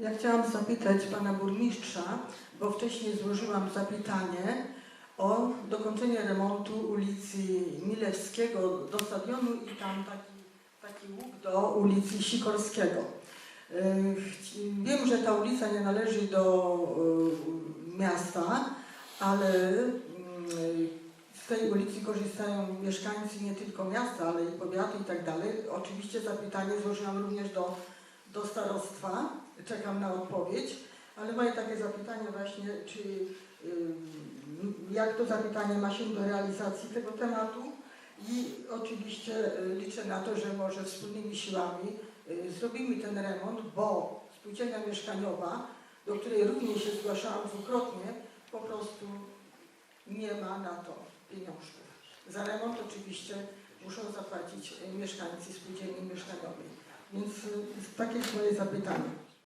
Ja chciałam zapytać pana burmistrza, bo wcześniej złożyłam zapytanie o dokończenie remontu ulicy Milewskiego do stadionu i tam taki, taki łuk do ulicy Sikorskiego. Yy, Wiem, że ta ulica nie należy do yy, miasta, ale yy, z tej ulicy korzystają mieszkańcy nie tylko miasta, ale i powiatu i tak dalej. Oczywiście zapytanie złożyłam również do, do starostwa, czekam na odpowiedź, ale moje takie zapytanie właśnie, czy jak to zapytanie ma się do realizacji tego tematu i oczywiście y, liczę na to, że może wspólnymi siłami y, zrobimy ten remont, bo spółdzielnia mieszkaniowa, do której również się zgłaszałam dwukrotnie, po prostu nie ma na to pieniążków. Za remont oczywiście muszą zapłacić mieszkańcy spółdzielni mieszkaniowej. Więc y, takie jest moje zapytanie.